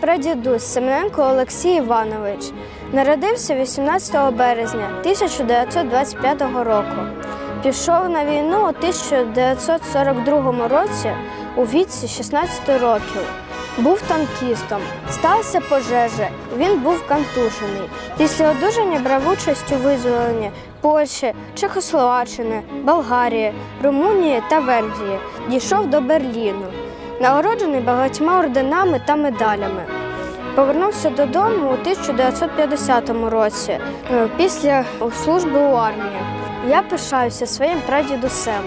прадідусь Семененко Олексій Іванович народився 18 березня 1925 року. Пішов на війну у 1942 році у віці 16 років. Був танкістом. Сталася пожежа. Він був контужений. Після одужання брав участь у визволенні Польщі, Чехословаччини, Болгарії, Румунії та Венгрії. Дійшов до Берліну. Нагороджений багатьма орденами та медалями. Повернувся додому у 1950 році е, після служби у армії. Я пишаюся своїм прадідусем.